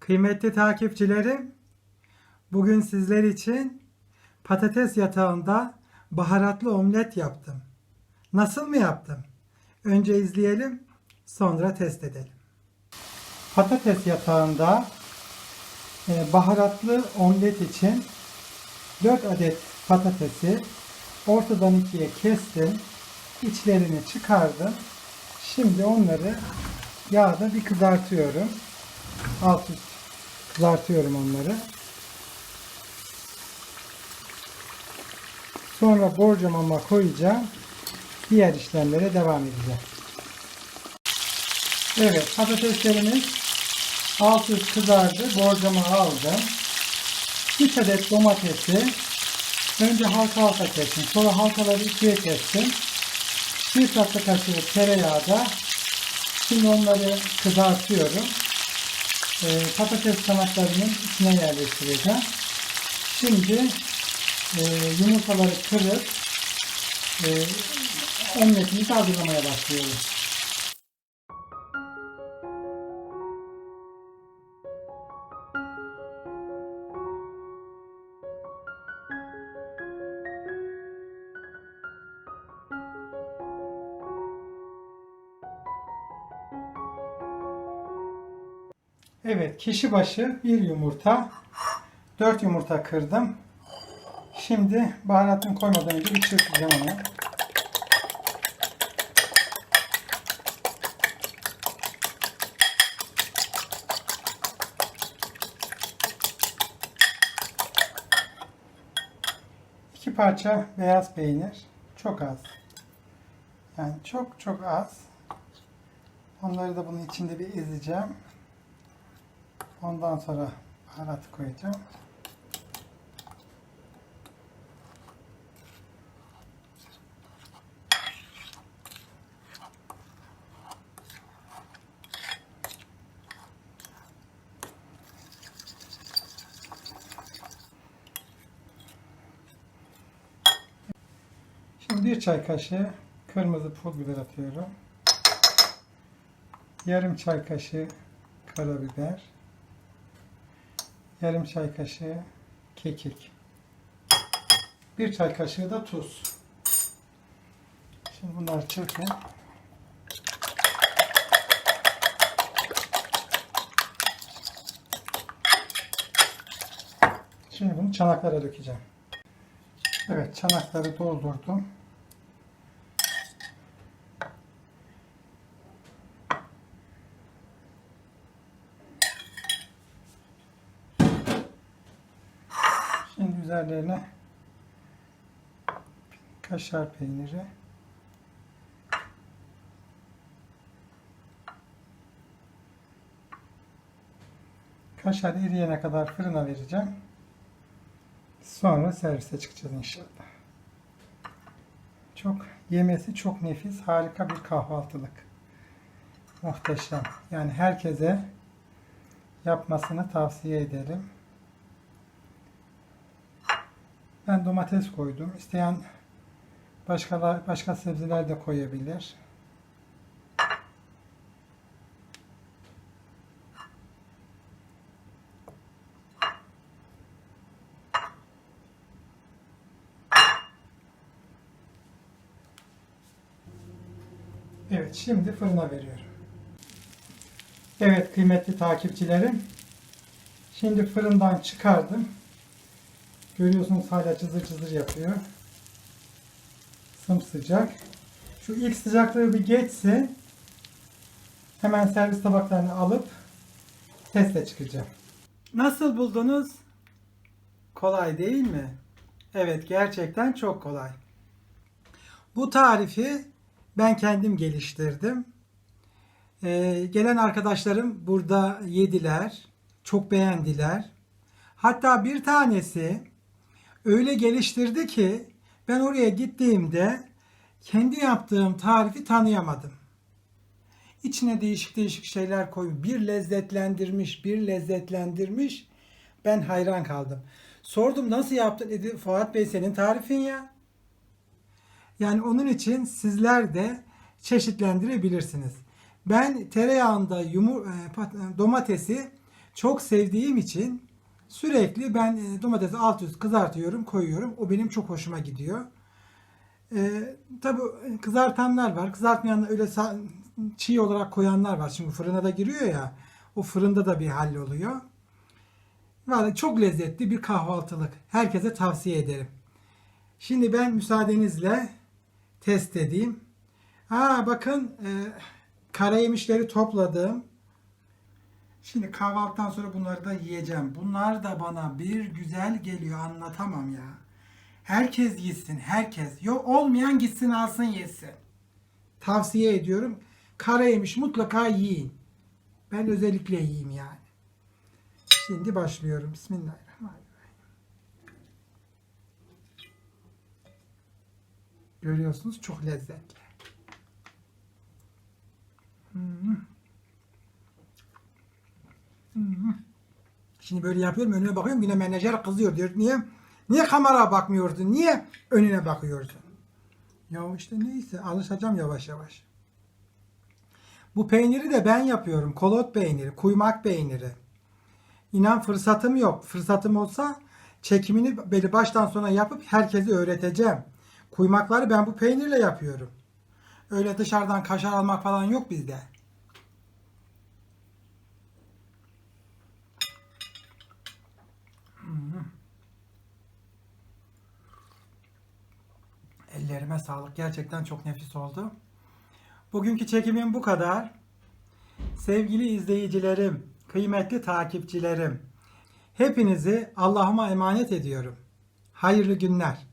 Kıymetli takipçilerim, bugün sizler için patates yatağında baharatlı omlet yaptım. Nasıl mı yaptım? Önce izleyelim, sonra test edelim. Patates yatağında e, baharatlı omlet için 4 adet patatesi ortadan ikiye kestim. İçlerini çıkardım. Şimdi onları yağda bir kızartıyorum. Alt üst kızartıyorum onları. Sonra borcamama koyacağım. Diğer işlemlere devam edeceğim. Evet patateslerimiz alt üst kızardı. Borcama aldım. 3 adet domatesi önce halka halka kestim. Sonra halkaları ikiye kestim. Bir tatlı kaşığı tereyağda şimdi onları kızartıyorum. Ee, patates kanatlarının içine yerleştireceğim. Şimdi e, yumurtaları kırıp e, omletimizi hazırlamaya başlıyorum. Evet, kişi başı bir yumurta, 4 yumurta kırdım. Şimdi baharatını koymadan önce bir çırpacağım onu. İki parça beyaz peynir, çok az. Yani çok çok az. Onları da bunun içinde bir ezeceğim. Ondan sonra baharat koyacağım. Şimdi bir çay kaşığı kırmızı pul biber atıyorum. Yarım çay kaşığı karabiber. Yarım çay kaşığı kekik. Bir çay kaşığı da tuz. Şimdi bunları çırpayım. Şimdi bunu çanaklara dökeceğim. Evet çanakları doldurdum. Şimdi üzerlerine kaşar peyniri kaşar eriyene kadar fırına vereceğim. Sonra servise çıkacağız inşallah. Çok yemesi çok nefis, harika bir kahvaltılık. Muhteşem. Yani herkese yapmasını tavsiye ederim. Ben domates koydum. İsteyen başka başka sebzeler de koyabilir. Evet, şimdi fırına veriyorum. Evet kıymetli takipçilerim. Şimdi fırından çıkardım. Görüyorsunuz hala cızır cızır yapıyor. Sımsıcak. Şu ilk sıcaklığı bir geçse hemen servis tabaklarını alıp teste çıkacağım. Nasıl buldunuz? Kolay değil mi? Evet gerçekten çok kolay. Bu tarifi ben kendim geliştirdim. Ee, gelen arkadaşlarım burada yediler. Çok beğendiler. Hatta bir tanesi öyle geliştirdi ki ben oraya gittiğimde kendi yaptığım tarifi tanıyamadım. İçine değişik değişik şeyler koyup bir lezzetlendirmiş, bir lezzetlendirmiş. Ben hayran kaldım. Sordum nasıl yaptın? Dedi Fuat Bey senin tarifin ya. Yani onun için sizler de çeşitlendirebilirsiniz. Ben tereyağında yumur, e, pat- domatesi çok sevdiğim için sürekli ben e, domatesi alt üst kızartıyorum, koyuyorum. O benim çok hoşuma gidiyor. Ee, tabii kızartanlar var. Kızartmayan öyle çiğ olarak koyanlar var. Şimdi fırına da giriyor ya. O fırında da bir hal oluyor. Vallahi çok lezzetli bir kahvaltılık. Herkese tavsiye ederim. Şimdi ben müsaadenizle test edeyim. Ha bakın e, kara yemişleri topladım. Şimdi kahvaltıdan sonra bunları da yiyeceğim. Bunlar da bana bir güzel geliyor anlatamam ya. Herkes gitsin, herkes. Yok olmayan gitsin alsın yesin. Tavsiye ediyorum. Kara yemiş mutlaka yiyin. Ben özellikle yiyeyim yani. Şimdi başlıyorum. Bismillahirrahmanirrahim. Görüyorsunuz çok lezzetli. Şimdi böyle yapıyorum önüne bakıyorum yine menajer kızıyor diyor. Niye? Niye kamera bakmıyordun? Niye önüne bakıyordun? Ya işte neyse alışacağım yavaş yavaş. Bu peyniri de ben yapıyorum. Kolot peyniri, kuymak peyniri. İnan fırsatım yok. Fırsatım olsa çekimini böyle baştan sona yapıp herkese öğreteceğim. Kuymakları ben bu peynirle yapıyorum. Öyle dışarıdan kaşar almak falan yok bizde. Ellerime sağlık. Gerçekten çok nefis oldu. Bugünkü çekimim bu kadar. Sevgili izleyicilerim, kıymetli takipçilerim, hepinizi Allah'ıma emanet ediyorum. Hayırlı günler.